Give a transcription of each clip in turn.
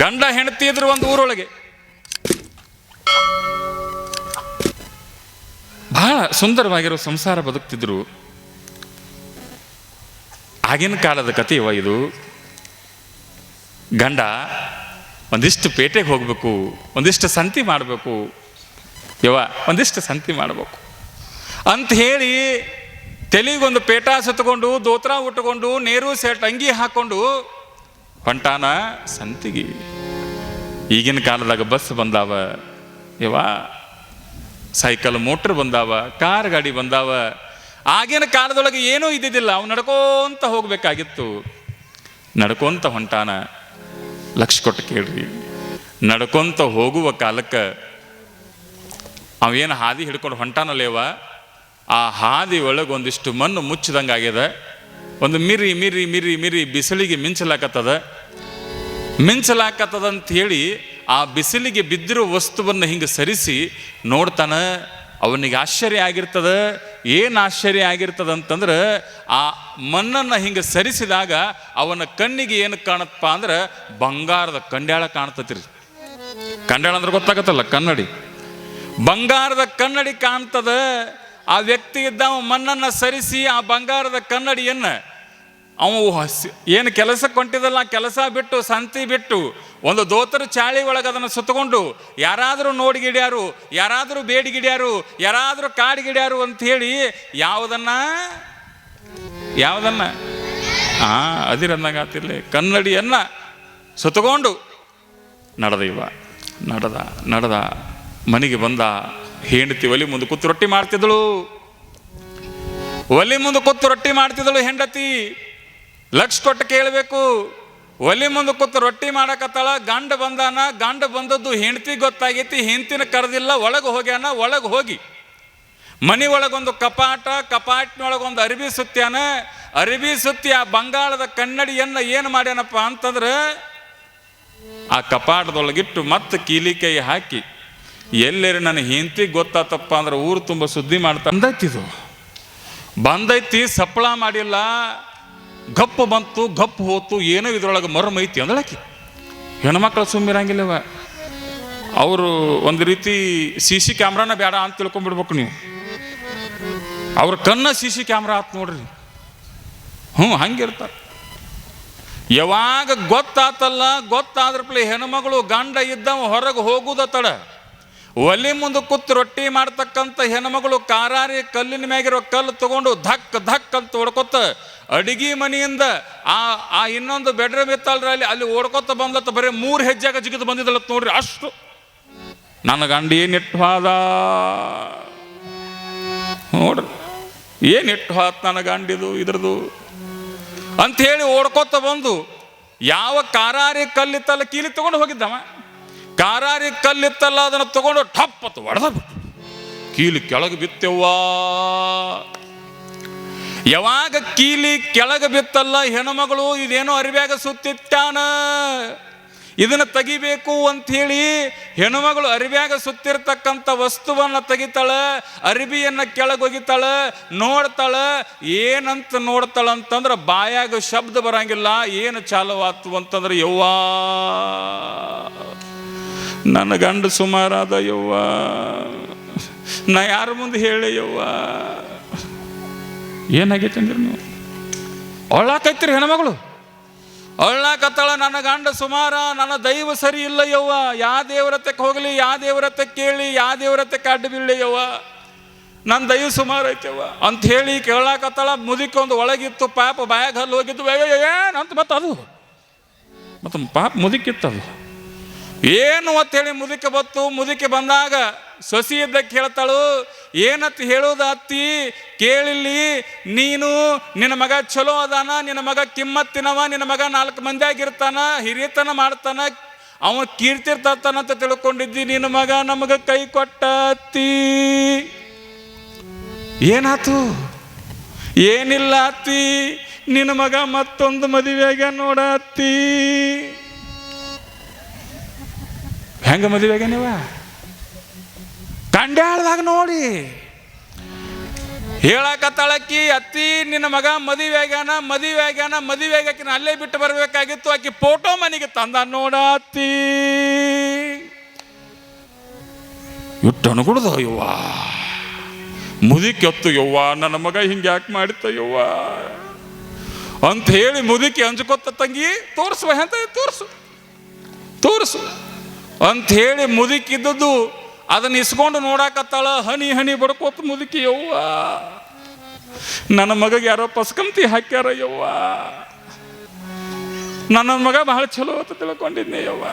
ಗಂಡ ಹೆಂಡತಿ ಇದ್ರು ಒಂದು ಊರೊಳಗೆ. ಬಹಳ ಸುಂದರವಾಗಿರೋ ಸಂಸಾರ ಬದುಕ್ತಿದ್ರು. ಆಗಿನ ಕಾಲದ ಕಥೆಯವ ಇದು. ಗಂಡ ಒಂದಿಷ್ಟು ಪೇಟೆಗೆ ಹೋಗಬೇಕು, ಒಂದಿಷ್ಟು ಸಂತಿ ಮಾಡಬೇಕು ಯವ ಒಂದಿಷ್ಟು ಸಂತಿ ಮಾಡಬೇಕು. ಅಂತ ಹೇಳಿ ತೆಲಿಗೊಂದು ಪೇಟ ಸುತ್ತಕೊಂಡು ದೋತ್ರ ಉಟ್ಕೊಂಡು, ನೇರು ಸೆಟ್ ಅಂಗಿ ಹಾಕೊಂಡು ಹೊಂಟಾನ ಸಂತಿಗೆ. ಈಗಿನ ಕಾಲದಾಗ ಬಸ್ ಬಂದಾವ ಇವ ಸೈಕಲ್, ಮೋಟ್ರ್ ಬಂದಾವ, ಕಾರ್, ಗಾಡಿ ಬಂದಾವ. ಆಗಿನ ಕಾಲದೊಳಗೆ ಏನೂ ಇದ್ದಿದ್ದಿಲ್ಲ, ಅವ್ನು ನಡ್ಕೋಂತ ಹೋಗ್ಬೇಕಾಗಿತ್ತು. ನಡ್ಕೊಂತ ಹೊಂಟಾನ ಲಕ್ಷ ಕೊಟ್ಟು ಕೇಳ್ರಿ. ನಡ್ಕೊಂತ ಹೋಗುವ ಕಾಲಕ್ಕೆ ಅವೇನು ಹಾದಿ ಹಿಡ್ಕೊಂಡು ಹೊಂಟಾನಲ್ಲೇವ ಆ ಹಾದಿ ಒಳಗೊಂದಿಷ್ಟು ಮಣ್ಣು ಮುಚ್ಚಿದಂಗೆ ಒಂದು ಮಿರಿ ಮಿರಿ ಮಿರಿ ಮಿರಿ ಬಿಸಿಲಿಗೆ ಮಿಂಚಲಾಕತ್ತದ. ಮಿಂಚಲಾಕತ್ತದ ಅಂತ ಹೇಳಿ ಆ ಬಿಸಿಲಿಗೆ ಬಿದ್ದಿರೋ ವಸ್ತುವನ್ನು ಹಿಂಗೆ ಸರಿಸಿ ನೋಡ್ತಾನೆ, ಅವನಿಗೆ ಆಶ್ಚರ್ಯ ಆಗಿರ್ತದ. ಏನು ಆಶ್ಚರ್ಯ ಆಗಿರ್ತದ ಅಂತಂದ್ರೆ ಆ ಮಣ್ಣನ್ನು ಹಿಂಗೆ ಸರಿಸಿದಾಗ ಅವನ ಕಣ್ಣಿಗೆ ಏನು ಕಾಣತ್ತಪ್ಪ ಅಂದ್ರೆ ಬಂಗಾರದ ಕಂಡ್ಯಾಳ ಕಾಣ್ತತಿರಿ. ಕಂಡ್ಯಾಳ ಅಂದ್ರೆ ಗೊತ್ತಾಗತ್ತಲ್ಲ, ಕನ್ನಡಿ. ಬಂಗಾರದ ಕನ್ನಡಿ ಕಾಣ್ತದ, ಆ ವ್ಯಕ್ತಿ ಇದ್ದ ಮಣ್ಣನ್ನು ಸರಿಸಿ ಆ ಬಂಗಾರದ ಕನ್ನಡಿಯನ್ನ ಅವ ಏನು ಕೆಲಸಕ್ಕೆ ಹೊಂಟಿದಲ್ಲ ಕೆಲಸ ಬಿಟ್ಟು, ಸಂತಿ ಬಿಟ್ಟು, ಒಂದು ದೋತರ ಚಾಳಿ ಒಳಗೆ ಅದನ್ನು ಸುತ್ತಕೊಂಡು, ಯಾರಾದರೂ ನೋಡಿಗಿಡ್ಯಾರು ಯಾರಾದರೂ ಬೇಡಿಗಿಡ್ಯಾರು ಯಾರಾದರೂ ಕಾಡಿಗಿಡ್ಯಾರು ಅಂತ ಹೇಳಿ ಯಾವುದನ್ನ? ಯಾವುದನ್ನ? ಆ ಅದಿರಂದಂಗಾತಿರ್ಲಿ ಕನ್ನಡಿಯನ್ನ ಸುತ್ತಕೊಂಡು ನಡೆದ ಇವ ನಡೆದ ನಡೆದ ಮನೆಗೆ ಬಂದ ಹೆಂಡತಿ ಒಲಿ ಮುಂದೆ ಕೂತು ರೊಟ್ಟಿ ಮಾಡ್ತಿದ್ದಳು. ಒಲಿ ಮುಂದೆ ಕೂತು ರೊಟ್ಟಿ ಮಾಡ್ತಿದ್ದಳು ಹೆಂಡತಿ. ಲಕ್ಷ ಕೊಟ್ಟು ಕೇಳಬೇಕು. ಒಲಿ ಮುಂದೆ ಕೂತು ರೊಟ್ಟಿ ಮಾಡಕತ್ತಾಳ ಗಂಡ ಬಂದಾನ ಗಂಡ ಬಂದದ್ದು ಹೆಂಡತಿ ಗೊತ್ತಾಗೈತಿ ಹೆಂಡತಿನ ಕರೆದಿಲ್ಲ ಒಳಗೆ ಹೋಗ್ಯಾನ ಒಳಗೆ ಹೋಗಿ. ಮನೆ ಒಳಗೊಂದು ಕಪಾಟ ಕಪಾಟಿನೊಳಗೊಂದು ಅರಿವಿ ಸುತ್ತ್ಯಾನ. ಅರಿವಿ ಸುತ್ತಿ ಆ ಬಂಗಾಳದ ಕನ್ನಡಿಯನ್ನು ಏನು ಮಾಡ್ಯಾನಪ್ಪ ಅಂತಂದ್ರೆ ಆ ಕಪಾಟದೊಳಗಿಟ್ಟು ಮತ್ತೆ ಕೀಲಿ ಕೈ ಹಾಕಿ ಎಲ್ಲೇರಿ ನನ್ನ ಹೆಂಡತಿ ಗೊತ್ತಾತಪ್ಪ ಅಂದ್ರೆ ಊರು ತುಂಬ ಸುದ್ದಿ ಮಾಡ್ತಾ ಬಂದೈತಿದು ಬಂದೈತಿ ಸಪ್ಳ ಮಾಡಿಲ್ಲ. ಗಪ್ಪು ಬಂತು, ಗಪ್ಪ ಹೋತು, ಏನೋ ಇದ್ರೊಳಗೆ ಮರ್ಮ ಐತಿ ಅಂದಳಕಿ. ಹೆಣ್ಮಕ್ಳು ಸುಮ್ಮಿರಂಗಿಲ್ಲವ ಅವರು ಒಂದು ರೀತಿ ಸಿ ಸಿ ಕ್ಯಾಮ್ರಾನ ಬೇಡ ಅಂತ ತಿಳ್ಕೊಂಡ್ಬಿಡ್ಬೇಕು ನೀವು. ಅವ್ರ ಕಣ್ಣ ಸಿ ಸಿ ಕ್ಯಾಮ್ರಾ ಆತ್ ನೋಡ್ರಿ. ಹ್ಞೂ, ಹಂಗಿರ್ತಾರೆ. ಯಾವಾಗ ಗೊತ್ತಾತಲ್ಲ, ಗೊತ್ತಾದ್ರಪ್ಲೆ ಹೆಣ್ಮಗಳು ಗಂಡ ಇದ್ದವ ಹೊರಗೆ ಹೋಗುದ ತಡ. ಒಲಿ ಮುಂದೆ ಕೂತು ರೊಟ್ಟಿ ಮಾಡ್ತಕ್ಕಂಥ ಹೆಣ್ಮಗಳು ಕಾರಾರಿ ಕಲ್ಲಿನ ಮ್ಯಾಗಿರೋ ಕಲ್ಲು ತಗೊಂಡು ಧಕ್ ಧಕ್ ಅಂತ ಓಡ್ಕೊತ ಅಡಿಗೆ ಮನೆಯಿಂದ ಆ ಆ ಇನ್ನೊಂದು ಬೆಡ್ರೂಮ್ ಇತ್ತಲ್ರಿ ಅಲ್ಲಿ ಅಲ್ಲಿ ಓಡ್ಕೊತ ಬಂದ್ಲತ್ತ ಬರೀ ಮೂರು ಹೆಜ್ಜೆಗ ಜಿಗಿದು ಬಂದಿದ್ದಲ್ಲ ನೋಡ್ರಿ ಅಷ್ಟು. ನನ್ನ ಗಂಡ ಏನು ಇಟ್ಟು ಹೋದ? ನೋಡ್ರಿ. ಏನು ಇಟ್ಟು ಹಾತ್ ನನ್ನ ಗಂಡಿದು, ಇದ್ರದು? ಅಂತ ಹೇಳಿ ಓಡ್ಕೊತ ಬಂದು ಯಾವ ಕಾರಾರಿ ಕಲ್ಲಿತ್ತಲ್ಲ ಕೀಲಿ ತಗೊಂಡು ಹೋಗಿದ್ದವ? ಕಾರಾರಿ ಕಲ್ಲಿತ್ತಲ್ಲ, ಅದನ್ನು ತಗೊಂಡು ಠಪ್ ಅಂತ ಬಿಟ್ಟು ಕೀಲಿ ಕೆಳಗೆ ಬಿತ್ತೆವ್ವಾ. ಯಾವಾಗ ಕೀಲಿ ಕೆಳಗೆ ಬಿತ್ತಲ್ಲ, ಹೆಣ್ಮಗಳು ಇದೇನೋ ಅರಿವ್ಯಾಗ ಸುತ್ತಿತ್ತಾನ ಇದನ್ನು ತೆಗಿಬೇಕು ಅಂತ ಹೇಳಿ ಹೆಣ್ಮಗಳು ಅರಿವ್ಯಾಗ ಸುತ್ತಿರ್ತಕ್ಕಂಥ ವಸ್ತುವನ್ನ ತೆಗಿತಾಳ ಕೆಳಗೆ ಕೆಳಗೊಗಿತಾಳ, ನೋಡ್ತಾಳ. ಏನಂತ ನೋಡ್ತಾಳ ಅಂತಂದ್ರೆ ಬಾಯಾಗ ಶಬ್ದ ಬರಂಗಿಲ್ಲ, ಏನು ಚಾಲುವಾತು ಅಂತಂದ್ರೆ ಯವ್ವಾ. ನನ್ನ ಗಂಡ ಸುಮಾರಾದ ಯವ್ವ. ನಾ ಯಾರ ಮುಂದೆ ಹೇಳಿ ಯವ್ವ? ಏನಾಗೈತೆ ಅಂದ್ರೆ ನೀವು? ಒಳ್ಳಾಕೈತಿರಿ ಹೆಣ್ಮಗಳು. ಅಳ್ಳಾಕತ್ತಳ, ನನ್ನ ಗಂಡ ಸುಮಾರ, ನನ್ನ ದೈವ ಸರಿ ಇಲ್ಲ ಯವ್ವ. ಯಾ ಹೋಗಲಿ, ಯಾ ದೇವರತ್ತಕ್ಕೆ ಕೇಳಿ, ಯಾ ದೇವರತ್ತಕ್ಕೆ ಅಡ್ಡ ಬೀಳಿ ಯವ್ವ. ನನ್ನ ದೈವ ಸುಮಾರು ಐತೆವ್ವ ಅಂತ ಹೇಳಿ ಕೇಳಾಕತ್ತಳ ಮುದಿಕೊಂದು ಒಳಗಿತ್ತು, ಪಾಪ ಬಾಯಾಗ ಹಲ್ಲು ಹೋಗಿದ್ದು ಏನಂತ ಮತ್ತೆ ಅದು? ಮತ್ತು ಪಾಪ ಮುದಿಕಿತ್ತು ಅದು ಏನು ಅಂತ ಹೇಳಿ ಮುದಿಕೆ ಬತ್ತು, ಮುದುಕಿ ಬಂದಾಗ ಸೊಸಿ ಇದ್ದಕ್ಕೆ ಹೇಳ್ತಾಳು, ಏನತ್ ಹೇಳೋದು ಕೇಳಿಲ್ಲಿ, ನೀನು ನಿನ್ನ ಮಗ ಚಲೋ ಅದಾನ, ನಿನ್ನ ಮಗ ಕಿಮ್ಮತ್ತಿನವ, ನಿನ್ನ ಮಗ ನಾಲ್ಕು ಮಂದಿಯಾಗಿರ್ತಾನ ಹಿರಿಯತನ ಮಾಡ್ತಾನ ಅವನು ಕೀರ್ತಿರ್ತಾನಂತ ತಿಳ್ಕೊಂಡಿದ್ದಿ, ನಿನ್ನ ಮಗ ನಮಗ ಕೈ ಕೊಟ್ಟ ಅತ್ತಿ. ಏನಾತು? ಏನಿಲ್ಲ ಅತ್ತಿ, ನಿನ್ನ ಮಗ ಮತ್ತೊಂದು ಮದುವೆಯಾಗ ನೋಡ ಅತ್ತಿ. ಹೆಂಗ ಮದುವೆಗೆ ನೀವ ಕಂಡ್ಯಾಳ್ದಾಗ ನೋಡಿ. ಹೇಳಕತ್ತಾಳಕ್ಕಿ ಅತ್ತಿ, ನಿನ್ನ ಮಗ ಮದುವೆ ಆಗ್ಯಾನ ಮದುವೆ ಆಗ್ಯಾನ, ಮದುವೆ ಅಲ್ಲೇ ಬಿಟ್ಟು ಬರಬೇಕಾಗಿತ್ತು. ಆಕಿ ಫೋಟೋ ಮನೆಗೆ ತಂದ ನೋಡ ಅತ್ತಿ. ಇಟ್ಟು ಅನುಗುಡ್ದ ಯವ್ವ. ಮುದುಕಿ ಯವ್ವ, ನನ್ನ ಮಗ ಹಿಂಗೆ ಯಾಕೆ ಮಾಡಿತ್ತ ಯವ್ವ? ಅಂತ ಹೇಳಿ ಮುದುಕಿ ಹಂಚ್ಕೊತ ತಂಗಿ, ತೋರಿಸುವ, ಎಂತ, ತೋರಿಸು ತೋರಿಸು. ಅಂತ ಹೇಳಿ ಮುದುಕಿದ್ದದ್ದು ಅದನ್ನ ಇಸ್ಕೊಂಡು ನೋಡಾಕತ್ತಾಳ, ಹನಿ ಹನಿ ಬಡ್ಕೋತ ಮುದುಕಿ ಯವ್ವ. ನನ್ನ ಮಗಗೆ ಯಾರೋ ಪಸ್ಕಂತಿ ಹಾಕ್ಯಾರ ಯವ್ವ. ನನ್ನ ಮಗ ಬಹಳ ಚಲೋ ಅಂತ ತಿಳ್ಕೊಂಡಿದ್ನೆ ಯವ್ವ.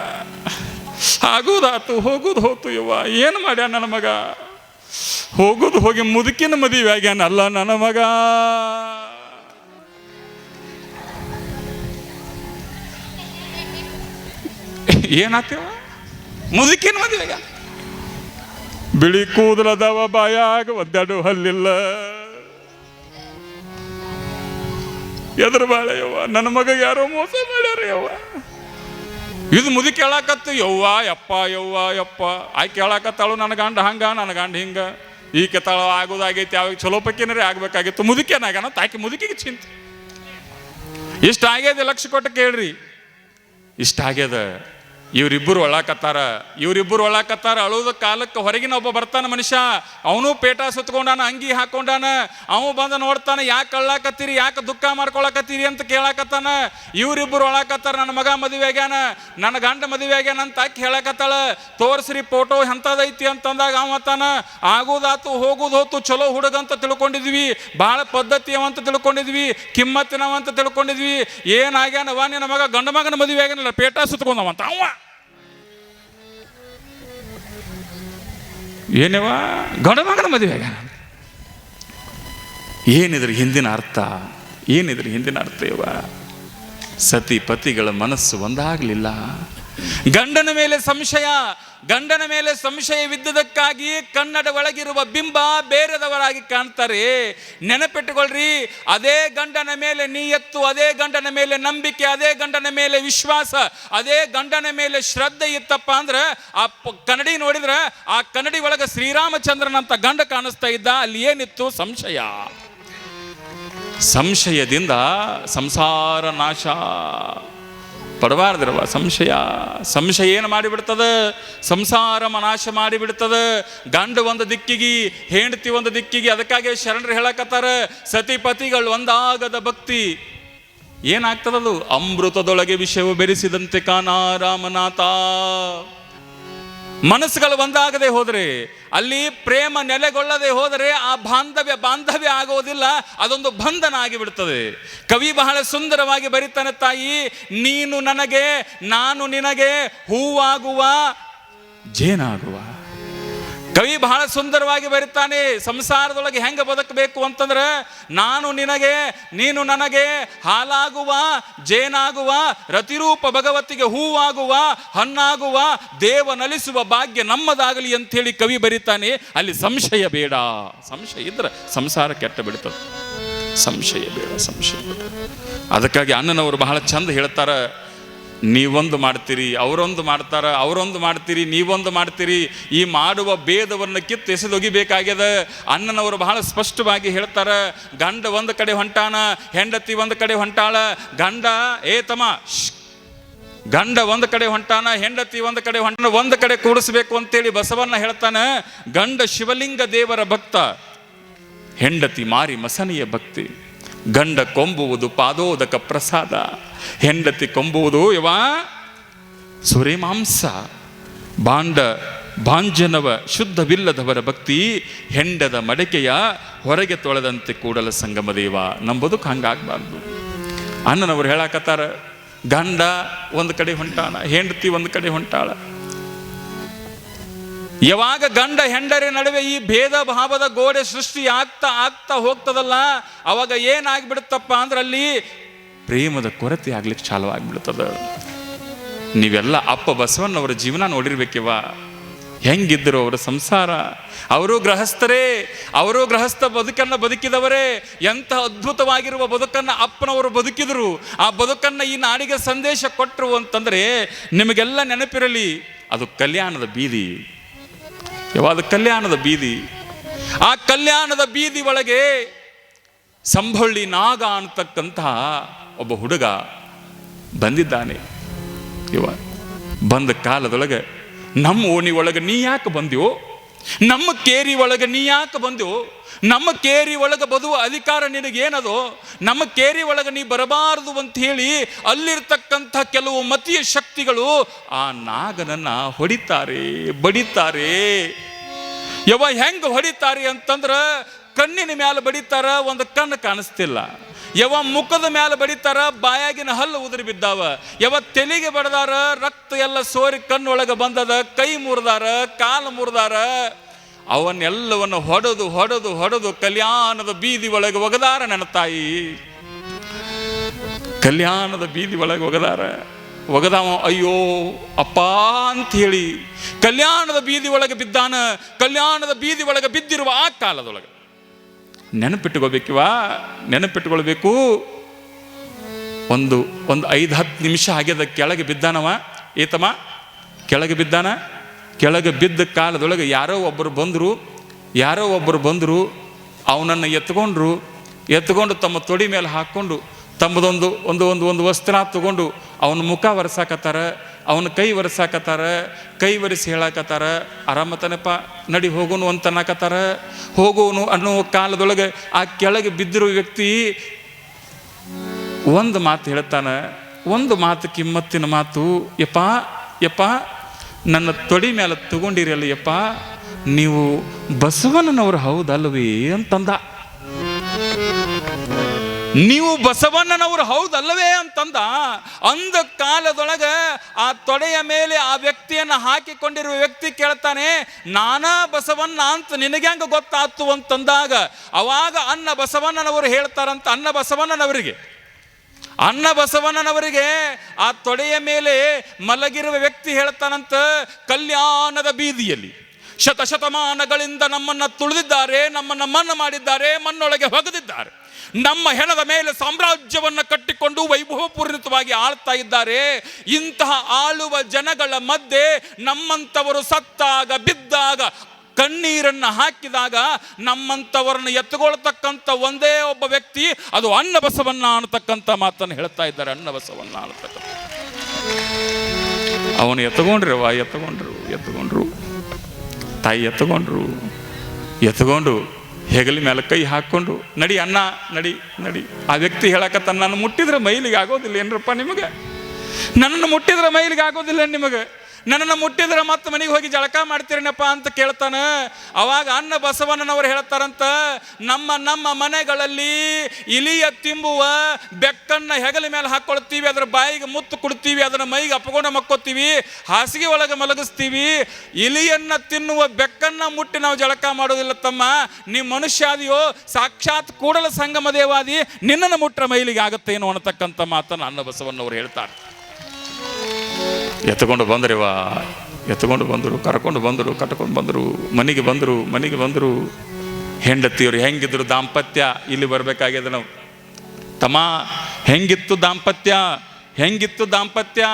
ಆಗೋದಾತು, ಹೋಗೋದು ಹೋತು ಯವ್ವ. ಏನು ಮಾಡ್ಯ ನನ್ನ ಮಗ? ಹೋಗೋದು ಹೋಗಿ ಮುದುಕಿನ ಮದುವೆ ಆಗ್ಯಾನಲ್ಲ ನನ್ನ ಮಗ. ಏನಾಗ್ತೇವ? ಮುದುಕಿನ ಮದುವೆ ಆಗ್ಯಾನ ಬಿಳಿ ಕೂದಲದವ ಬಾಯಾಗ ಒದ್ದಾಡು ಹಲ್ಲಿಲ್ಲ. ಎದ್ರ ಬಾಳೆ ಯವ್ವ ನನ್ನ ಮಗ ಯಾರೋ ಮೋಸ ಮಾಡ್ಯಾರ ಯವ್ವ. ಇದು ಮುದಿ ಕೇಳಾಕತ್ತು ಯವ್ವ ಯಪ್ಪ ಯವ್ವ ಯಪ್ಪ. ಆಯ್ ಕೇಳಾಕತ್ತಾಳು ನನ್ನ ಗಂಡ ಹಂಗ ನನ್ನ ಗಂಡ ಹಿಂಗ. ಈ ಕೆತ್ತಾಳ ಆಗೋದಾಗೈತಿ ಯಾವಾಗ ಚಲೋ ಪಕ್ಕಿನರೇ ಆಗ್ಬೇಕಾಗಿತ್ತು. ಮುದುಕೇನಾಗನ ತಾಕಿ ಮುದುಕಿಗೆ ಚಿಂತೆ. ಇಷ್ಟ ಆಗ್ಯದ ಲಕ್ಷ ಕೊಟ್ಟು ಕೇಳ್ರಿ. ಇಷ್ಟ ಆಗ್ಯದ ಇವರಿಬ್ಬರು ಒಳಾಕತ್ತಾರ. ಇವರಿಬ್ಬರು ಒಳಾಕತ್ತಾರ, ಅಳುವುದ ಕಾಲಕ್ಕೆ ಹೊರಗಿನ ಒಬ್ಬ ಬರ್ತಾನ ಮನುಷ್ಯ. ಅವನು ಪೇಟ ಸುತ್ಕೊಂಡಾನ, ಅಂಗಿ ಹಾಕೊಂಡಾನ. ಅವನು ಬಂದು ನೋಡ್ತಾನೆ, ಯಾಕೆ ಅಳ್ಳಾಕತ್ತೀರಿ, ಯಾಕೆ ದುಃಖ ಮಾಡ್ಕೊಳಕತ್ತೀರಿ ಅಂತ ಕೇಳಾಕತ್ತಾನ. ಇವರಿಬ್ಬರು ಒಳಾಕತ್ತಾರ, ನನ್ನ ಮಗ ಮದುವೆ ಆಗ್ಯಾನ, ನನ್ನ ಗಂಡ ಮದುವೆ ಆಗ್ಯಾನ ಅಂತ ಆಕಿ ಹೇಳಕತ್ತಾಳ. ತೋರಿಸ್ರಿ ಫೋಟೋ ಎಂಥದೈತಿ ಅಂತಂದಾಗ ಅವ ತಾನ, ಆಗೋದಾತು ಹೋಗುದು ಹೋತು ಚಲೋ ಹುಡುಗ ಅಂತ ತಿಳ್ಕೊಂಡಿದ್ವಿ ಭಾಳ ಪದ್ಧತಿ ಅವ ಅಂತ ತಿಳ್ಕೊಂಡಿದ್ವಿ, ಕಿಮ್ಮತ್ತಿನವ ಅಂತ ತಿಳ್ಕೊಂಡಿದ್ವಿ ಏನಾಗ್ಯಾನವ ನಿನ್ನ ಮಗ, ಗಂಡ ಮಗನ ಮದುವೆ ಆಗ್ಯಾನಲ್ಲ, ಪೇಟ ಸುತ್ಕೊಂಡವ ಅಂತ. ಅವ ಏನವ? ಗಂಡ ಮಗನ ಏನಿದ್ರೆ ಏನಿದ್ರ ಹಿಂದಿನ ಅರ್ಥ? ಏನಿದ್ರ ಹಿಂದಿನ ಅರ್ಥ ಇವ ಸತಿ ಪತಿಗಳ ಮನಸ್ಸು ಒಂದಾಗಲಿಲ್ಲ. ಗಂಡನ ಮೇಲೆ ಸಂಶಯ ಗಂಡನ ಮೇಲೆ ಸಂಶಯವಿದ್ದುದಕ್ಕಾಗಿ ಕನ್ನಡ ಒಳಗಿರುವ ಬಿಂಬ ಬೇರೆದವರಾಗಿ ಕಾಣ್ತಾರೆ. ನೆನಪಿಟ್ಟುಕೊಳ್ರಿ, ಅದೇ ಗಂಡನ ಮೇಲೆ ನೀಯತ್ತು ಅದೇ ಗಂಡನ ಮೇಲೆ ನಂಬಿಕೆ, ಅದೇ ಗಂಡನ ಮೇಲೆ ವಿಶ್ವಾಸ, ಅದೇ ಗಂಡನ ಮೇಲೆ ಶ್ರದ್ಧೆ ಇತ್ತಪ್ಪ ಅಂದ್ರೆ ಆ ಕನ್ನಡಿ ನೋಡಿದ್ರೆ ಆ ಕನ್ನಡಿ ಒಳಗೆ ಶ್ರೀರಾಮಚಂದ್ರನಂತ ಗಂಡ ಕಾಣಿಸ್ತಾ ಇದ್ದ, ಅಲ್ಲಿ ಏನಿತ್ತು? ಸಂಶಯ. ಸಂಶಯದಿಂದ ಸಂಸಾರ ನಾಶ. ಪಡಬಾರ್ದಿರವ. ಸಂಶಯ ಸಂಶಯ ಏನು ಮಾಡಿಬಿಡ್ತದೆ? ಸಂಸಾರ ಮನಾಶ ಮಾಡಿಬಿಡ್ತದ? ಗಂಡು ಒಂದು ದಿಕ್ಕಿಗೆ, ಹೆಂಡತಿ ಒಂದು ದಿಕ್ಕಿಗೆ, ಅದಕ್ಕಾಗಿ ಶರಣರು ಹೇಳಕತ್ತಾರ ಸತಿಪತಿಗಳು ಒಂದಾಗದ ಭಕ್ತಿ. ಏನಾಗ್ತದದು? ಅಮೃತದೊಳಗೆ ವಿಷಯವು ಬೆರೆಸಿದಂತೆ ಕಾನ ರಾಮನಾಥ. ಮನಸ್ಸುಗಳು ಒಂದಾಗದೆ ಹೋದರೆ, ಅಲ್ಲಿ ಪ್ರೇಮ ನೆಲೆಗೊಳ್ಳದೆ ಹೋದರೆ ಆ ಬಾಂಧವ್ಯ ಬಾಂಧವ್ಯ ಆಗೋದಿಲ್ಲ, ಅದೊಂದು ಬಂಧನ ಆಗಿಬಿಡ್ತದೆ. ಕವಿ ಬಹಳ ಸುಂದರವಾಗಿ ಬರೀತಾನೆ, ತಾಯಿ, ನೀನು ನನಗೆ, ನಾನು ನಿನಗೆ ಹೂವಾಗುವ, ಜೇನಾಗುವ. ಕವಿ ಬಹಳ ಸುಂದರವಾಗಿ ಬರೀತಾನೆ, ಸಂಸಾರದೊಳಗೆ ಹೆಂಗೆ ಬದುಕಬೇಕು ಅಂತಂದ್ರೆ, ನಾನು ನಿನಗೆ, ನೀನು ನನಗೆ, ಹಾಲಾಗುವ, ಜೇನಾಗುವ, ರತಿರೂಪ ಭಗವತಿಗೆ ಹೂವಾಗುವ, ಹಣ್ಣಾಗುವ, ದೇವ ನಲಿಸುವ ಭಾಗ್ಯ ನಮ್ಮದಾಗಲಿ ಅಂಥೇಳಿ ಕವಿ ಬರೀತಾನೆ. ಅಲ್ಲಿ ಸಂಶಯ ಬೇಡ. ಸಂಶಯ ಇದ್ರೆ ಸಂಸಾರ ಕೆಟ್ಟ ಬಿಡ್ತದೆ. ಸಂಶಯ ಬೇಡ ಸಂಶಯ ಬೇಡ. ಅದಕ್ಕಾಗಿ ಅಣ್ಣನವರು ಬಹಳ ಚಂದ ಹೇಳ್ತಾರ ನೀವೊಂದು ಮಾಡ್ತೀರಿ, ಅವರೊಂದು ಮಾಡ್ತಾರ, ಅವರೊಂದು ಮಾಡ್ತೀರಿ, ನೀವೊಂದು ಮಾಡ್ತೀರಿ, ಈ ಮಾಡುವ ಭೇದವನ್ನು ಕಿತ್ತು ಎಸೆದೊಗಿಬೇಕಾಗ್ಯದ ಅಣ್ಣನವರು ಬಹಳ ಸ್ಪಷ್ಟವಾಗಿ ಹೇಳ್ತಾರೆ, ಗಂಡ ಒಂದು ಕಡೆ ಹೊಂಟಾನ, ಹೆಂಡತಿ ಒಂದು ಕಡೆ ಹೊಂಟಾಳ, ಗಂಡ ಏ. ಗಂಡ ಒಂದು ಕಡೆ ಹೊಂಟಾನ, ಹೆಂಡತಿ ಒಂದು ಕಡೆ ಹೊಂಟಾನ, ಒಂದು ಕಡೆ ಕೂಡಿಸ್ಬೇಕು ಅಂತೇಳಿ ಬಸವಣ್ಣ ಹೇಳ್ತಾನೆ, ಗಂಡ ಶಿವಲಿಂಗ ದೇವರ ಭಕ್ತ, ಹೆಂಡತಿ ಮಾರಿ ಮಸನಿಯ ಭಕ್ತಿ ಗಂಡ ಕೊಂಬುವುದು ಪಾದೋದಕ ಪ್ರಸಾದ, ಹೆಂಡತಿ ಕೊಂಬುವುದು ಯವ ಸುರಿಮಾಂಸ ಬಾಂಡ ಭಾಂಜನವ ಶುದ್ಧವಿಲ್ಲದವರ ಭಕ್ತಿ, ಹೆಂಡದ ಮಡಕೆಯ ಹೊರಗೆ ತೊಳೆದಂತೆ ಕೂಡಲ ಸಂಗಮ ದೇವ ನಂಬುದು ಹಂಗಾಗಬಾರ್ದು ಅಣ್ಣನವ್ರು ಹೇಳಾಕತ್ತಾರ, ಗಂಡ ಒಂದು ಕಡೆ ಹೊಂಟಾಳ ಹೆಂಡತಿ ಒಂದು ಕಡೆ ಹೊಂಟಾಳ. ಯಾವಾಗ ಗಂಡ ಹೆಂಡರಿ ನಡುವೆ ಈ ಭೇದ ಭಾವದ ಗೋಡೆ ಸೃಷ್ಟಿ ಆಗ್ತಾ ಆಗ್ತಾ ಹೋಗ್ತದಲ್ಲ, ಅವಾಗ ಏನಾಗ್ಬಿಡುತ್ತಪ್ಪ ಅಂದ್ರೆ ಅಲ್ಲಿ ಪ್ರೇಮದ ಕೊರತೆ ಆಗ್ಲಿಕ್ಕೆ ಚಾಲು ಆಗ್ಬಿಡ್ತದ ನೀವೆಲ್ಲ ಅಪ್ಪ ಬಸವಣ್ಣವರ ಜೀವನ ನೋಡಿರ್ಬೇಕಿವ ಹೆಂಗಿದ್ದರು ಅವರ ಸಂಸಾರ? ಅವರು ಗೃಹಸ್ಥರೇ, ಅವರು ಗೃಹಸ್ಥ ಬದುಕನ್ನು ಬದುಕಿದವರೇ. ಎಂಥ ಅದ್ಭುತವಾಗಿರುವ ಬದುಕನ್ನು ಅಪ್ಪನವರು ಬದುಕಿದರು. ಆ ಬದುಕನ್ನು ಈ ನಾಡಿಗೆ ಸಂದೇಶ ಕೊಟ್ಟರು ಅಂತಂದರೆ ನಿಮಗೆಲ್ಲ ನೆನಪಿರಲಿ, ಅದು ಕಲ್ಯಾಣದ ಬೀದಿ. ಯಾವಾಗ ಕಲ್ಯಾಣದ ಬೀದಿ? ಆ ಕಲ್ಯಾಣದ ಬೀದಿ ಒಳಗೆ ಸಂಭಳ್ಳಿ ನಾಗ ಅಂತಕ್ಕಂತಹ ಒಬ್ಬ ಹುಡುಗ ಬಂದಿದ್ದಾನೆ. ಇವ ಬಂದ ಕಾಲದೊಳಗೆ ನಮ್ಮ ಓಣಿ ಒಳಗೆ ನೀ ಯಾಕೆ ಬಂದ್ಯೋ? ನಮ್ಮ ಕೇರಿ ಒಳಗೆ ನೀ ಯಾಕೆ ಬಂದು? ನಮ್ಮ ಕೇರಿ ಒಳಗೆ ಬದುವ ಅಧಿಕಾರ ನಿನಗೇನದೋ? ನಮ್ಮ ಕೇರಿ ಒಳಗೆ ನೀ ಬರಬಾರದು ಅಂತ ಹೇಳಿ ಅಲ್ಲಿರ್ತಕ್ಕಂಥ ಕೆಲವು ಮತೀಯ ಶಕ್ತಿಗಳು ಆ ನಾಗನನ್ನ ಹೊಡಿತಾರೆ, ಬಡಿತಾರೆ. ಯವ ಹೆಂಗೆ ಹೊಡಿತಾರೆ ಅಂತಂದ್ರ ಕಣ್ಣಿನ ಮ್ಯಾಲೆ ಬಡಿತಾರ, ಒಂದು ಕಣ್ಣು ಕಾಣಿಸ್ತಿಲ್ಲ. ಯವ ಮುಖದ ಮ್ಯಾಲ ಬಡಿತಾರ, ಬಾಯಾಗಿನ ಹಲ್ಲು ಉದುರಿ ಬಿದ್ದಾವ. ಯಾವ ತೆಲಿಗೆ ಬಡದಾರ, ರಕ್ತ ಎಲ್ಲ ಸೋರಿ ಕಣ್ಣೊಳಗೆ ಬಂದದ, ಕೈ ಮುರಿದಾರ, ಕಾಲು ಮುರಿದಾರ. ಅವನ್ನೆಲ್ಲವನ್ನು ಹೊಡೆದು ಹೊಡೆದು ಹೊಡೆದು ಕಲ್ಯಾಣದ ಬೀದಿ ಒಳಗೆ ಒಗದಾರ ನನ್ನ ತಾಯಿ. ಕಲ್ಯಾಣದ ಬೀದಿ ಒಳಗೆ ಒಗದಾರ. ಒಗದಾವ, ಅಯ್ಯೋ, ಅಪ್ಪ ಅಂತ ಹೇಳಿ ಕಲ್ಯಾಣದ ಬೀದಿ ಒಳಗೆ ಬಿದ್ದಾನ. ಕಲ್ಯಾಣದ ಬೀದಿ ಒಳಗೆ ಬಿದ್ದಿರುವ ಆ ಕಾಲದೊಳಗೆ. ನೆನಪಿಟ್ಟುಕೋಬೇಕಿವ ನೆನಪಿಟ್ಟುಕೊಳ್ಬೇಕು ಒಂದು ಒಂದು ಐದು, ಹತ್ತು ನಿಮಿಷ ಆಗ್ಯದ ಕೆಳಗೆ ಬಿದ್ದಾನವ. ಏತಮ ಕೆಳಗೆ ಬಿದ್ದಾನ? ಕೆಳಗೆ ಬಿದ್ದ ಕಾಲದೊಳಗೆ ಯಾರೋ ಒಬ್ಬರು ಬಂದರು. ಯಾರೋ ಒಬ್ಬರು ಬಂದರು. ಅವನನ್ನು ಎತ್ಕೊಂಡ್ರು. ಎತ್ಕೊಂಡು ತಮ್ಮ ತೊಡಿ ಮೇಲೆ ಹಾಕ್ಕೊಂಡು ತಮ್ಮದೊಂದು, ಒಂದು ಒಂದು ಒಂದು ವಸ್ತ್ರ ತಗೊಂಡು ಅವನ ಮುಖ ಒರೆಸಾಕತ್ತಾರ. ಅವನ ಕೈ ಒರೆಸಾಕತ್ತಾರ, ಕೈ ಒರೆಸಿ ಹೇಳಾಕತ್ತಾರ, ಆರಾಮತನಪ್ಪ, ನಡಿ ಹೋಗೋನು ಅಂತ ಅನ್ನಕತ್ತಾರ. ಹೋಗೋನು ಅನ್ನೋ ಕಾಲದೊಳಗೆ ಆ ಕೆಳಗೆ ಬಿದ್ದಿರೋ ವ್ಯಕ್ತಿ ಒಂದು ಮಾತು ಹೇಳ್ತಾನೆ, ಒಂದು ಮಾತು ಕಿಮ್ಮತ್ತಿನ ಮಾತು, ಯಪ್ಪ ಯಪ್ಪ, ನನ್ನ ತೊಡಿ ಮೇಲೆ ತಗೊಂಡಿರಲ್ಲ ಯಪ್ಪ ನೀವು ಬಸವಣ್ಣನವರು ಹೌದಲ್ವೇ? ಅಂತಂದ. ನೀವು ಬಸವಣ್ಣನವರು ಹೌದಲ್ಲವೇ ಅಂತಂದ, ಅಂದ ಕಾಲದೊಳಗೆ ಆ ತೊಡೆಯ ಮೇಲೆ ಆ ವ್ಯಕ್ತಿಯನ್ನು ಹಾಕಿಕೊಂಡಿರುವ ವ್ಯಕ್ತಿ ಕೇಳ್ತಾನೆ, ನಾನಾ ಬಸವಣ್ಣ ಅಂತ ನಿನಗೆ ಹೆಂಗೆ ಗೊತ್ತಾತು? ಅಂತಂದಾಗ, ಅವಾಗ ಅನ್ನ ಬಸವಣ್ಣನವರು ಹೇಳ್ತಾರಂತ ಅನ್ನ ಬಸವಣ್ಣನವರಿಗೆ. ಅನ್ನ ಬಸವಣ್ಣನವರಿಗೆ ಆ ತೊಡೆಯ ಮೇಲೆ ಮಲಗಿರುವ ವ್ಯಕ್ತಿ ಹೇಳ್ತಾನಂತ ಕಲ್ಯಾಣದ ಬೀದಿಯಲ್ಲಿ. ಶತಶತಮಾನಗಳಿಂದ ನಮ್ಮನ್ನ ತುಳಿದಿದ್ದಾರೆ, ನಮ್ಮನ್ನ ಮನ್ನ ಮಾಡಿದ್ದಾರೆ, ಮಣ್ಣೊಳಗೆ ಹೊಗದಿದ್ದಾರೆ. ನಮ್ಮ ಹೆಣದ ಮೇಲೆ ಸಾಮ್ರಾಜ್ಯವನ್ನು ಕಟ್ಟಿಕೊಂಡು ವೈಭವಪೂರ್ಣಿತವಾಗಿ ಆಳ್ತಾ ಇದ್ದಾರೆ. ಇಂತಹ ಆಳುವ ಜನಗಳ ಮಧ್ಯೆ ನಮ್ಮಂಥವರು ಸತ್ತಾಗ, ಬಿದ್ದಾಗ, ಕಣ್ಣೀರನ್ನು ಹಾಕಿದಾಗ ನಮ್ಮಂಥವರನ್ನು ಎತ್ತುಕೊಳ್ತಕ್ಕಂಥ ಒಂದೇ ಒಬ್ಬ ವ್ಯಕ್ತಿ, ಅದು ಅನ್ನಬಸವನ್ನ ಅನ್ನತಕ್ಕಂಥ ಮಾತನ್ನು ಹೇಳ್ತಾ ಇದ್ದಾರೆ. ಅನ್ನಬಸವನ್ನ ಅನ್ನತಕ್ಕಂಥ. ಅವನು ಎತ್ತಗೊಂಡ್ರವ ಎತ್ತಗೊಂಡ್ರು ಎತ್ತಗೊಂಡ್ರು. ತಾಯಿ ಎತ್ತಗೊಂಡ್ರು ಎತ್ಕೊಂಡು ಹೆಗಲಿ ಮೇಲೆ ಕೈ ಹಾಕ್ಕೊಂಡು ನಡಿ ಅಣ್ಣ, ನಡಿ ನಡಿ. ಆ ವ್ಯಕ್ತಿ ಹೇಳಕತ್ತ ನಾನು ಮುಟ್ಟಿದ್ರೆ ಮೈಲಿಗೆ ಆಗೋದಿಲ್ಲ ಏನ್ರಪ್ಪ ನಿಮಗೆ? ನನ್ನನ್ನು ಮುಟ್ಟಿದ್ರೆ ಮೈಲಿಗೆ ಆಗೋದಿಲ್ಲ ನಿಮಗೆ? ನನ್ನನ್ನು ಮುಟ್ಟಿದ್ರೆ ಮತ್ತೆ ಮನೆಗೆ ಹೋಗಿ ಜಳಕ ಮಾಡ್ತೀರೇನಪ್ಪ ಅಂತ ಕೇಳ್ತಾನೆ. ಅವಾಗ ಅನ್ನ ಬಸವಣ್ಣನವರು ಹೇಳ್ತಾರಂತ, ನಮ್ಮ ನಮ್ಮ ಮನೆಗಳಲ್ಲಿ ಇಲಿಯ ತಿಂಬುವ ಬೆಕ್ಕನ್ನ ಹೆಗಲ ಮೇಲೆ ಹಾಕ್ಕೊಳ್ತೀವಿ ಅದರ ಬಾಯಿಗೆ ಮುತ್ತು ಕೊಡ್ತೀವಿ, ಅದನ್ನು ಮೈಗೆ ಅಪಗೋಣ ಮಕ್ಕೋತೀವಿ, ಹಾಸಿಗೆ ಒಳಗೆ ಮಲಗಿಸ್ತೀವಿ. ಇಲಿಯನ್ನ ತಿನ್ನುವ ಬೆಕ್ಕನ್ನ ಮುಟ್ಟಿ ನಾವು ಜಳಕ ಮಾಡೋದಿಲ್ಲ ತಮ್ಮ. ನೀ ಮನುಷ್ಯ ಆದಿಯೋ ಸಾಕ್ಷಾತ್ ಕೂಡಲ ಸಂಗಮ ದೇವಾದಿ, ನಿನ್ನನ್ನು ಮುಟ್ಟ ಮೈಲಿಗೆ ಆಗುತ್ತೇನೋ ಅನ್ನತಕ್ಕಂಥ ಮಾತನ್ನು ಅನ್ನ ಬಸವಣ್ಣವರು ಹೇಳ್ತಾರೆ. ಎತ್ಕೊಂಡು ಬಂದ್ರಿವ? ಎತ್ಕೊಂಡು ಬಂದರು, ಕರ್ಕೊಂಡು ಬಂದರು, ಕಟ್ಕೊಂಡು ಬಂದರು, ಮನೆಗೆ ಬಂದರು ಮನೆಗೆ ಬಂದರು. ಹೆಂಡತಿಯವರು ಹೆಂಗಿದ್ರು ದಾಂಪತ್ಯ? ಇಲ್ಲಿ ಬರಬೇಕಾಗಿದೆ ನಾವು. ತಮ್ಮ, ಹೆಂಗಿತ್ತು ದಾಂಪತ್ಯ? ಹೆಂಗಿತ್ತು ದಾಂಪತ್ಯ?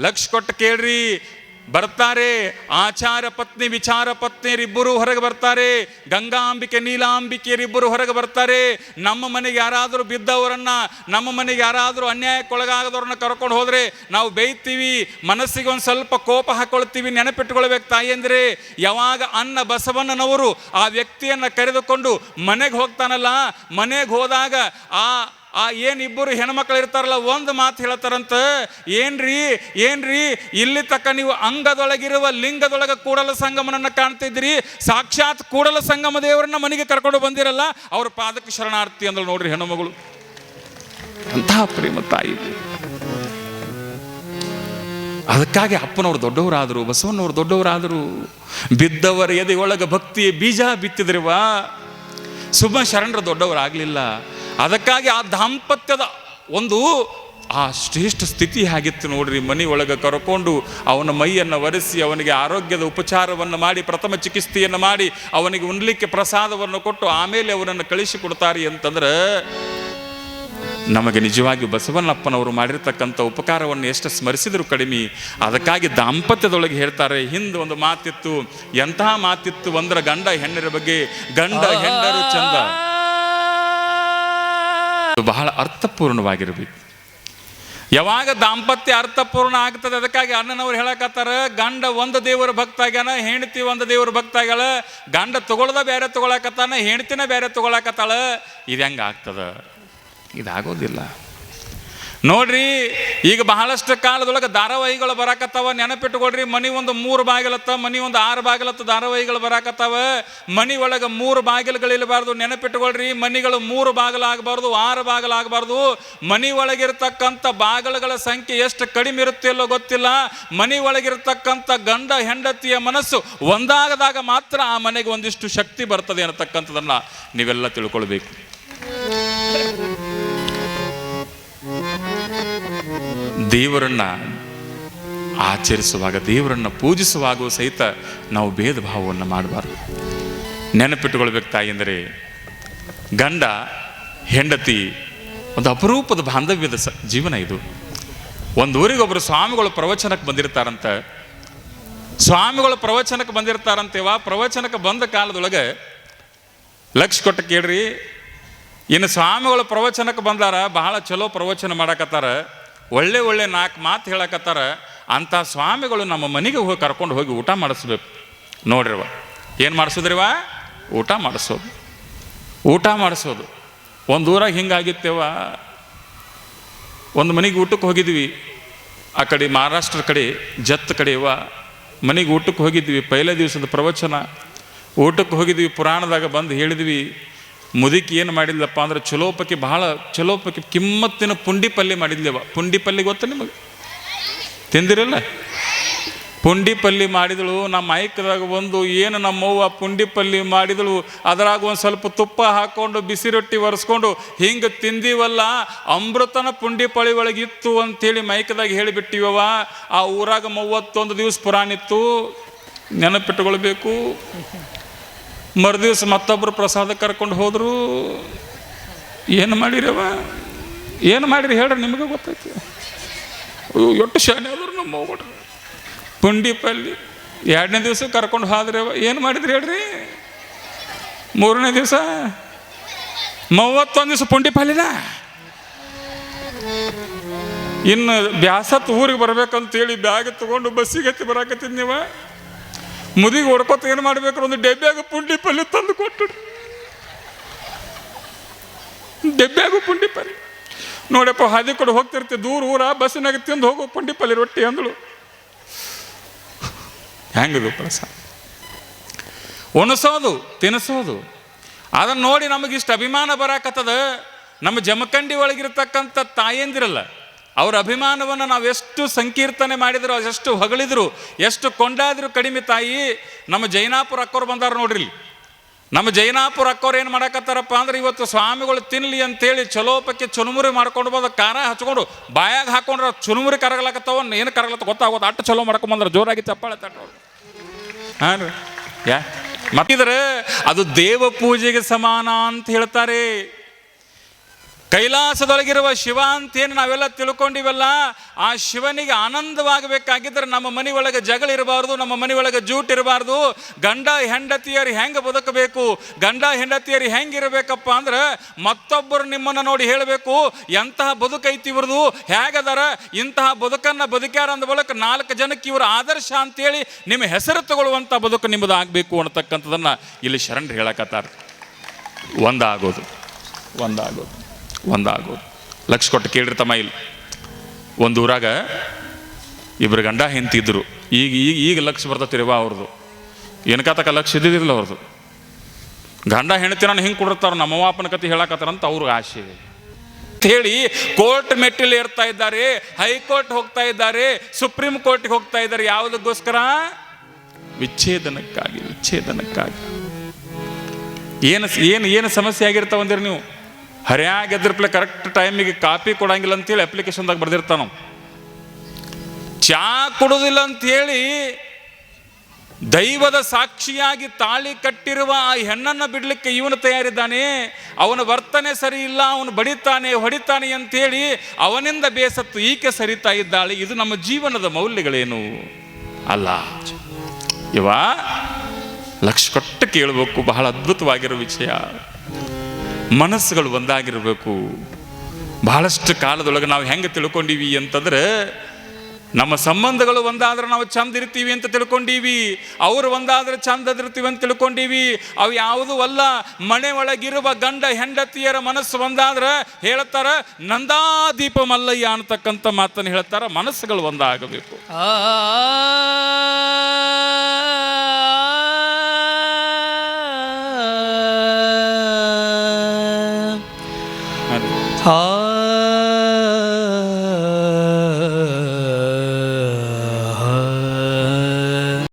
ಲಕ್ಷ ಕೊಟ್ಟು ಕೇಳ್ರಿ ಬರ್ತಾರೆ, ಆಚಾರ ಪತ್ನಿ, ವಿಚಾರ ಪತ್ನಿಯರಿಬ್ಬರು ಹೊರಗೆ ಬರ್ತಾರೆ, ಗಂಗಾಂಬಿಕೆ, ನೀಲಾಂಬಿಕೆಯರಿಬ್ಬರು ಹೊರಗೆ ಬರ್ತಾರೆ. ನಮ್ಮ ಮನೆಗೆ ಯಾರಾದರೂ ಬಿದ್ದವರನ್ನ, ನಮ್ಮ ಮನೆಗೆ ಯಾರಾದರೂ ಅನ್ಯಾಯಕ್ಕೊಳಗಾಗದವ್ರನ್ನ ಕರ್ಕೊಂಡು ಹೋದರೆ ನಾವು ಬೇಯ್ತೀವಿ ಮನಸ್ಸಿಗೆ ಒಂದು ಸ್ವಲ್ಪ ಕೋಪ ಹಾಕೊಳ್ತೀವಿ, ನೆನಪಿಟ್ಕೊಳ್ಬೇಕು ತಾಯಿಯಂದರೆ ಯಾವಾಗ ಅನ್ನ ಬಸವಣ್ಣನವರು ಆ ವ್ಯಕ್ತಿಯನ್ನು ಕರೆದುಕೊಂಡು ಮನೆಗೆ ಹೋಗ್ತಾನಲ್ಲ, ಮನೆಗೆ ಹೋದಾಗ ಆ ಆ ಏನಿಬ್ಬರು ಹೆಣ್ಮಕ್ಳು ಇರ್ತಾರಲ್ಲ, ಒಂದು ಮಾತು ಹೇಳ್ತಾರಂತ, ಏನ್ರಿ ಏನ್ರಿ, ಇಲ್ಲಿ ತಕ್ಕ ನೀವು ಅಂಗದೊಳಗಿರುವ ಲಿಂಗದೊಳಗೆ ಕೂಡಲ ಸಂಗಮನನ್ನು ಕಾಣ್ತಿದ್ರಿ, ಸಾಕ್ಷಾತ್ ಕೂಡಲ ಸಂಗಮ ದೇವರನ್ನ ಮನೆಗೆ ಕರ್ಕೊಂಡು ಬಂದಿರಲ್ಲ, ಅವ್ರ ಪಾದಕ್ಕೆ ಶರಣಾರ್ಥಿ ಅಂದ್ರೆ ನೋಡ್ರಿ ಹೆಣ್ಣುಮಗಳು ಅಂತಹ ಪ್ರೇಮ ತಾಯಿ. ಅದಕ್ಕಾಗಿ ಅಪ್ಪನವ್ರು ದೊಡ್ಡವರಾದರು, ಬಸವಣ್ಣವ್ರು ದೊಡ್ಡವರಾದರು, ಬಿದ್ದವರ ಎದೆಯೊಳಗೆ ಭಕ್ತಿ ಬೀಜ ಬಿತ್ತಿದ್ರಿವಾ ಸುಮ್ಮ ಶರಣರು ದೊಡ್ಡವರಾಗಲಿಲ್ಲ. ಅದಕ್ಕಾಗಿ ಆ ದಾಂಪತ್ಯದ ಒಂದು ಆ ಶ್ರೇಷ್ಠ ಸ್ಥಿತಿ ಆಗಿತ್ತು ನೋಡ್ರಿ ಒಳಗೆ ಕರ್ಕೊಂಡು ಅವನ ಮೈಯನ್ನು ಒರೆಸಿ, ಅವನಿಗೆ ಆರೋಗ್ಯದ ಉಪಚಾರವನ್ನು ಮಾಡಿ, ಪ್ರಥಮ ಚಿಕಿತ್ಸೆಯನ್ನು ಮಾಡಿ, ಅವನಿಗೆ ಉಣ್ಲಿಕ್ಕೆ ಪ್ರಸಾದವನ್ನು ಕೊಟ್ಟು ಆಮೇಲೆ ಅವನನ್ನು ಕಳಿಸಿಕೊಡ್ತಾರೆ ಅಂತಂದ್ರೆ, ನಮಗೆ ನಿಜವಾಗಿ ಬಸವಣ್ಣಪ್ಪನವರು ಮಾಡಿರ್ತಕ್ಕಂಥ ಉಪಕಾರವನ್ನು ಎಷ್ಟು ಸ್ಮರಿಸಿದ್ರು ಕಡಿಮೆ. ಅದಕ್ಕಾಗಿ ದಾಂಪತ್ಯದೊಳಗೆ ಹೇಳ್ತಾರೆ, ಹಿಂದೆ ಒಂದು ಮಾತಿತ್ತು, ಎಂತಹ ಮಾತಿತ್ತು ಅಂದ್ರೆ ಗಂಡ ಹೆಣ್ಣರ ಬಗ್ಗೆ, ಗಂಡ ಹೆಂಡರು ಚಂದ. ಬಹಳ ಅರ್ಥಪೂರ್ಣವಾಗಿರ್ಬೇಕು. ಯಾವಾಗ ದಾಂಪತ್ಯ ಅರ್ಥಪೂರ್ಣ ಆಗ್ತದೆ ಅದಕ್ಕಾಗಿ ಅಣ್ಣನವ್ರು ಹೇಳಕತ್ತಾರ, ಗಂಡ ಒಂದು ದೇವರ ಭಕ್ತ ಆಗ್ಯಾನ ಹೆಂಡತಿ ಒಂದು ದೇವರ ಭಕ್ತ ಆಗ್ಯಾಳ ಗಂಡ ತಗೊಳ್ದ ಬೇರೆ ತಗೊಳಕತ್ತಾನ, ಹೆಂಡತಿನ ಬೇರೆ ತಗೊಳಕತ್ತಾಳ, ಇದು ಹೆಂಗೆ ಆಗ್ತದ ಇದಾಗೋದಿಲ್ಲ. ನೋಡ್ರಿ, ಈಗ ಬಹಳಷ್ಟು ಕಾಲದೊಳಗೆ ಧಾರಾವಾಹಿಗಳು ಬರಾಕತ್ತಾವ ನೆನಪಿಟ್ಟುಕೊಡ್ರಿ ಮನಿ ಒಂದು ಮೂರು ಬಾಗಿಲತ್ತ, ಮನಿ ಒಂದು ಆರು ಬಾಗಿಲತ್ತ ಧಾರಾವಾಹಿಗಳು ಬರಾಕತ್ತಾವ. ಮನಿ ಒಳಗೆ ಮೂರು ಬಾಗಿಲುಗಳಿರಬಾರ್ದು ನೆನಪಿಟ್ಟುಕೊಳ್ರಿ ಮನಿಗಳು ಮೂರು ಬಾಗಿಲಾಗಬಾರ್ದು ಆರು ಬಾಗಿಲಾಗಬಾರ್ದು ಮನಿ ಒಳಗಿರ್ತಕ್ಕಂಥ ಬಾಗಿಲುಗಳ ಸಂಖ್ಯೆ ಎಷ್ಟು ಕಡಿಮೆ ಇರುತ್ತಿಲ್ಲೋ ಗೊತ್ತಿಲ್ಲ. ಮನಿ ಒಳಗಿರ್ತಕ್ಕಂಥ ಗಂಡ, ಹೆಂಡತಿಯ ಮನಸ್ಸು ಒಂದಾಗದಾಗ ಮಾತ್ರ ಆ ಮನೆಗೆ ಒಂದಿಷ್ಟು ಶಕ್ತಿ ಬರ್ತದೆ ಅನ್ನತಕ್ಕಂಥದ್ದನ್ನು ನೀವೆಲ್ಲ ತಿಳ್ಕೊಳ್ಬೇಕು. ದೇವರನ್ನ ಆಚರಿಸುವಾಗ, ದೇವರನ್ನ ಪೂಜಿಸುವಾಗೂ ಸಹಿತ ನಾವು ಭೇದ ಭಾವವನ್ನು ಮಾಡಬಾರ್ದು. ನೆನಪಿಟ್ಟುಕೊಳ್ಬೇಕು ತಾಯಿ ಅಂದರೆ ಗಂಡ, ಹೆಂಡತಿ, ಒಂದು ಅಪರೂಪದ ಬಾಂಧವ್ಯದ ಸ, ಜೀವನ ಇದು. ಒಂದು ಊರಿಗೆ ಒಬ್ಬರು ಸ್ವಾಮಿಗಳು ಪ್ರವಚನಕ್ಕೆ ಬಂದಿರ್ತಾರಂತ, ಸ್ವಾಮಿಗಳು ಪ್ರವಚನಕ್ಕೆ ಬಂದಿರ್ತಾರಂತೇವ ಪ್ರವಚನಕ್ಕೆ ಬಂದ ಕಾಲದೊಳಗೆ ಲಕ್ಷ ಕೊಟ್ಟು ಕೇಳ್ರಿ, ಇನ್ನು ಸ್ವಾಮಿಗಳು ಪ್ರವಚನಕ್ಕೆ ಬಂದಾರ ಬಹಳ ಚಲೋ ಪ್ರವಚನ ಮಾಡಕತ್ತಾರ. ಒಳ್ಳೆ ಒಳ್ಳೆ ನಾಲ್ಕು ಮಾತು ಹೇಳಕತ್ತಾರ, ಅಂಥ ಸ್ವಾಮಿಗಳು ನಮ್ಮ ಮನೆಗೆ ಹೋಗಿ ಕರ್ಕೊಂಡು ಹೋಗಿ ಊಟ ಮಾಡಿಸ್ಬೇಕು. ನೋಡ್ರಿವ ಏನು ಮಾಡಿಸೋದ್ರಿವ ಊಟ ಮಾಡಿಸೋದು. ಊಟ ಮಾಡಿಸೋದು. ಒಂದು ಊರಾಗ ಹಿಂಗಾಗಿತ್ತೇವ ಒಂದು ಮನೆಗೆ ಊಟಕ್ಕೆ ಹೋಗಿದ್ವಿ. ಆ ಕಡೆ ಮಹಾರಾಷ್ಟ್ರ ಕಡೆ, ಜತ್ ಕಡೆ ಇವ ಮನೆಗೆ ಊಟಕ್ಕೆ ಹೋಗಿದ್ವಿ, ಪೈಲೆ ದಿವಸದ ಪ್ರವಚನ. ಊಟಕ್ಕೆ ಹೋಗಿದ್ವಿ, ಪುರಾಣದಾಗ ಬಂದು ಹೇಳಿದ್ವಿ. ಮುದುಕಿ ಏನು ಮಾಡಿದ್ಲಪ್ಪ ಅಂದ್ರೆ ಚಲೋಪಕ್ಕೆ ಬಹಳ ಚಲೋಪಕ್ಕೆ ಕಿಮ್ಮತ್ತಿನ ಪುಂಡಿ ಪಲ್ಯ ಮಾಡಿದ್ಲೇವ. ಪುಂಡಿ ಪಲ್ಯ ಗೊತ್ತ ನಿಮಗೆ? ತಿಂದಿರಲ್ಲ? ಪುಂಡಿ ಪಲ್ಯ ಮಾಡಿದಳು, ನಮ್ಮ ಮೈಕ್ದಾಗ ಒಂದು ಏನು ನಮ್ಮವ್ವ ಪುಂಡಿ ಪಲ್ಯ ಮಾಡಿದಳು, ಅದರಾಗ ಒಂದು ಸ್ವಲ್ಪ ತುಪ್ಪ ಹಾಕ್ಕೊಂಡು ಬಿಸಿ ರೊಟ್ಟಿ ಒರೆಸ್ಕೊಂಡು, ಹಿಂಗೆ ತಿಂದೀವಲ್ಲ, ಅಮೃತನ ಪುಂಡಿ ಪಳಿ ಒಳಗಿತ್ತು ಅಂತೇಳಿ ಮೈಕ್ದಾಗ ಹೇಳಿಬಿಟ್ಟಿವವ. ಆ ಊರಾಗ ಮೂವತ್ತೊಂದು ದಿವಸ ಪುರಾಣಿತ್ತು ನೆನಪಿಟ್ಟುಕೊಳ್ಬೇಕು ಮರುದಿವ್ಸ ಮತ್ತೊಬ್ಬರು ಪ್ರಸಾದ ಕರ್ಕೊಂಡು ಹೋದರು. ಏನು ಮಾಡಿರವ? ಏನು ಮಾಡಿರಿ ಹೇಳ್ರಿ, ನಿಮಗೆ ಗೊತ್ತೈತಿ. ಎಷ್ಟು ಶಾನೆ ಆದ್ರು ನಮ್ಮ ಹೋಗ್ಬಿಟ್ರಿ ಪುಂಡಿ ಪಲ್ಲಿ, ಎರಡನೇ ದಿವಸ ಕರ್ಕೊಂಡು ಹೋದ್ರೆ ಏನು ಮಾಡಿದ್ರಿ ಹೇಳ್ರಿ? ಮೂರನೇ ದಿವಸ? ಮೂವತ್ತೊಂದು ದಿವಸ ಪುಂಡಿ ಪಲ್ಲಿನ? ಇನ್ನು ಬ್ಯಾಸತ್ ಊರಿಗೆ ಬರ್ಬೇಕಂತೇಳಿ ಬ್ಯಾಗ್ ತಗೊಂಡು ಬಸ್ಸಿಗೆ ಹತ್ತಿ ನೀವ? ಮುದಿಗೆ ಹೊಡ್ಕೊತ ಏನು ಮಾಡ್ಬೇಕು? ಒಂದು ಡೆಬ್ಬ್ಯಾಗ ಪುಂಡಿ ಪಲ್ಯ ತಂದು ಕೊಟ್ಟು. ಡೆಬ್ಬ್ಯಾಗು ಪುಂಡಿ ಪಲ್ಯ. ನೋಡಪ್ಪ ಹಾದಿ ಕಡೆ ಹೋಗ್ತಿರ್ತಿ, ದೂರ ಊರ, ಬಸ್ಸಿನಾಗ ತಿಂದು ಹೋಗೋ, ಪುಂಡಿ ಪಲ್ಯ ರೊಟ್ಟಿ ಅಂದಳು ಹೆಂಗದು ಪ್ರಸ ಉಣಸೋದು ತಿನ್ನಿಸೋದು ಅದನ್ನು ನೋಡಿ ನಮಗಿಷ್ಟು ಅಭಿಮಾನ ಬರಾಕತ್ತದ. ನಮ್ಮ ಜಮಖಂಡಿ ಒಳಗಿರ್ತಕ್ಕಂಥ ತಾಯಂದಿರಲ್ಲ ಅವ್ರ ಅಭಿಮಾನವನ್ನು ನಾವು ಎಷ್ಟು ಸಂಕೀರ್ತನೆ ಮಾಡಿದ್ರು ಎಷ್ಟು ಹೊಗಳಿದ್ರು, ಎಷ್ಟು ಕೊಂಡಾದ್ರು ಕಡಿಮೆ ತಾಯಿ, ನಮ್ಮ ಜೈನಾಪುರ ಅಕ್ಕೋರು ಬಂದಾರ ನೋಡ್ರಿ. ನಮ್ಮ ಜೈನಾಪುರ ಅಕ್ಕೋರು ಏನು ಮಾಡಕತ್ತಾರಪ್ಪ ಅಂದ್ರೆ ಇವತ್ತು ಸ್ವಾಮಿಗಳು ತಿನ್ಲಿ ಅಂತೇಳಿ ಚಲೋಪಕ್ಕೆ ಚುನುಮುರಿ ಮಾಡ್ಕೊಂಡು ಬಂದ ಖಾರ ಹಚ್ಕೊಂಡು ಬಾಯಾಗ ಹಾಕೊಂಡ್ರೆ ಚುನುಮುರಿ ಕರಗಲಕತ್ತವ, ಏನು ಕರಗಲತ್ತ ಗೊತ್ತಾಗೋದು. ಅಟ್ಟು ಚಲೋ ಮಾಡ್ಕೊಂಡ್ ಬಂದ್ರೆ ಜೋರಾಗಿ ಚಪ್ಪಾಳೆ ತಟ್ಟೋರು ಹಾಂ ರೀ. ಯಾ ಮತ್ತಿದ್ರೆ ಅದು ದೇವ ಪೂಜೆಗೆ ಸಮಾನ ಅಂತ ಹೇಳ್ತಾರೆ. ಕೈಲಾಸದೊಳಗಿರುವ ಶಿವ ಅಂತೇನು ನಾವೆಲ್ಲ ತಿಳ್ಕೊಂಡಿವಲ್ಲ, ಆ ಶಿವನಿಗೆ ಆನಂದವಾಗಬೇಕಾಗಿದ್ದರೆ ನಮ್ಮ ಮನೆ ಒಳಗೆ ಜಗಳ ಇರಬಾರ್ದು, ನಮ್ಮ ಮನೆ ಒಳಗೆ ಜೂಟ್ ಇರಬಾರ್ದು. ಗಂಡ ಹೆಂಡತಿಯರು ಹೆಂಗೆ ಬದುಕಬೇಕು? ಗಂಡ ಹೆಂಡತಿಯರು ಹೆಂಗಿರಬೇಕಪ್ಪ ಅಂದ್ರೆ ಮತ್ತೊಬ್ಬರು ನಿಮ್ಮನ್ನು ನೋಡಿ ಹೇಳಬೇಕು, ಎಂತಹ ಬದುಕೈತಿ ಇವ್ರದು? ಹೇಗದಾರ? ಇಂತಹ ಬದುಕನ್ನು ಬದುಕ್ಯಾರ ಅಂದ ಬಳಿಕ ನಾಲ್ಕು ಜನಕ್ಕೆ ಇವರು ಆದರ್ಶ ಅಂತೇಳಿ ನಿಮ್ಮ ಹೆಸರು ತಗೊಳ್ಳುವಂಥ ಬದುಕು ನಿಮ್ಮದು ಆಗಬೇಕು ಅನ್ನತಕ್ಕಂಥದ್ದನ್ನು ಇಲ್ಲಿ ಶರಣರು ಹೇಳಕತ್ತಾರೆ. ಒಂದಾಗೋದು. ಒಂದಾಗೋದು. ಒಂದಾಗೋದು ಲಕ್ಷ ಕೊಟ್ಟು ಕೇಳ್ರಿ ತಮ್ಮ ಇಲ್ಲಿ. ಒಂದು ಊರಾಗ ಇಬ್ಬರು ಗಂಡ ಹೆಂತಿದ್ರು ಈಗ ಈಗ ಈಗ ಲಕ್ಷ ಬರ್ತತಿರಿವ ಅವ್ರದ್ದು ಏನಕಾತಕ ಲಕ್ಷ ಇದ್ದಿದ್ದಿಲ್ಲ ಅವ್ರದ್ದು ಗಂಡ ಹೆಂಡತಿ ನಾನು ಹಿಂಗೆ ಕೊಡಿರ್ತಾರ ನಮ್ಮವ್ವ ಅಪ್ಪನ ಕತೆ ಹೇಳಕತ್ತಾರಂತ ಅವ್ರಿಗೆ ಆಸೆ ಹೇಳಿ ಕೋರ್ಟ್ ಮೆಟ್ಟಿಲು ಏರ್ತಾ ಇದ್ದಾರೆ, ಹೈಕೋರ್ಟ್ ಹೋಗ್ತಾ ಇದ್ದಾರೆ, ಸುಪ್ರೀಂ ಕೋರ್ಟ್ಗೆ ಹೋಗ್ತಾ ಇದ್ದಾರೆ. ಯಾವುದಕ್ಕೋಸ್ಕರ? ವಿಚ್ಛೇದನಕ್ಕಾಗಿ ವಿಚ್ಛೇದನಕ್ಕಾಗಿ. ಏನು ಏನು ಏನು ಸಮಸ್ಯೆ ಆಗಿರ್ತಾವಂದಿರಿ ನೀವು? ಹರ್ಯಾಗ ಎದ್ರಪ್ಲೆ ಕರೆಕ್ಟ್ ಟೈಮಿಗೆ ಕಾಪಿ ಕೊಡಂಗಿಲ್ಲ ಅಂತೇಳಿ ಅಪ್ಲಿಕೇಶನ್ದಾಗ ಬರೆದಿರ್ತಾನ ಚಾ ಕೊಡೋದಿಲ್ಲ ಅಂತೇಳಿ ದೈವದ ಸಾಕ್ಷಿಯಾಗಿ ತಾಳಿ ಕಟ್ಟಿರುವ ಆ ಹೆಣ್ಣನ್ನು ಬಿಡಲಿಕ್ಕೆ ಇವನು ತಯಾರಿದ್ದಾನೆ, ಅವನ ವರ್ತನೆ ಸರಿ ಇಲ್ಲ, ಅವನು ಬಡಿತಾನೆ, ಹೊಡಿತಾನೆ ಅಂತೇಳಿ ಅವನಿಂದ ಬೇಸತ್ತು, ಈಕೆ ಸರಿತಾ ಇದ್ದಾಳೆ, ಇದು ನಮ್ಮ ಜೀವನದ ಮೌಲ್ಯಗಳೇನು? ಅಲ್ಲ. ಇವ ಲಕ್ಷ ಕೊಟ್ಟು ಕೇಳಬೇಕು, ಬಹಳ ಅದ್ಭುತವಾಗಿರೋ ವಿಷಯ. ಮನಸ್ಸುಗಳು ಒಂದಾಗಿರಬೇಕು. ಬಹಳಷ್ಟು ಕಾಲದೊಳಗೆ ನಾವು ಹೆಂಗೆ ತಿಳ್ಕೊಂಡೀವಿ ಅಂತಂದ್ರೆ, ನಮ್ಮ ಸಂಬಂಧಗಳು ಒಂದಾದ್ರೆ ನಾವು ಚಂದ ಇರ್ತೀವಿ ಅಂತ ತಿಳ್ಕೊಂಡೀವಿ, ಅವರು ಒಂದಾದ್ರೆ ಚಂದ ಇರ್ತೀವಿ ಅಂತ ತಿಳ್ಕೊಂಡೀವಿ, ಅವು ಯಾವುದೂ ಅಲ್ಲ. ಮನೆ ಒಳಗಿರುವ ಗಂಡ ಹೆಂಡತಿಯರ ಮನಸ್ಸು ಒಂದಾದ್ರೆ ಹೇಳ್ತಾರ, ನಂದಾದೀಪ ಮಲ್ಲಯ್ಯ ಅಂತಕ್ಕಂಥ ಮಾತನ್ನು ಹೇಳ್ತಾರ, ಮನಸ್ಸುಗಳು ಒಂದಾಗಬೇಕು.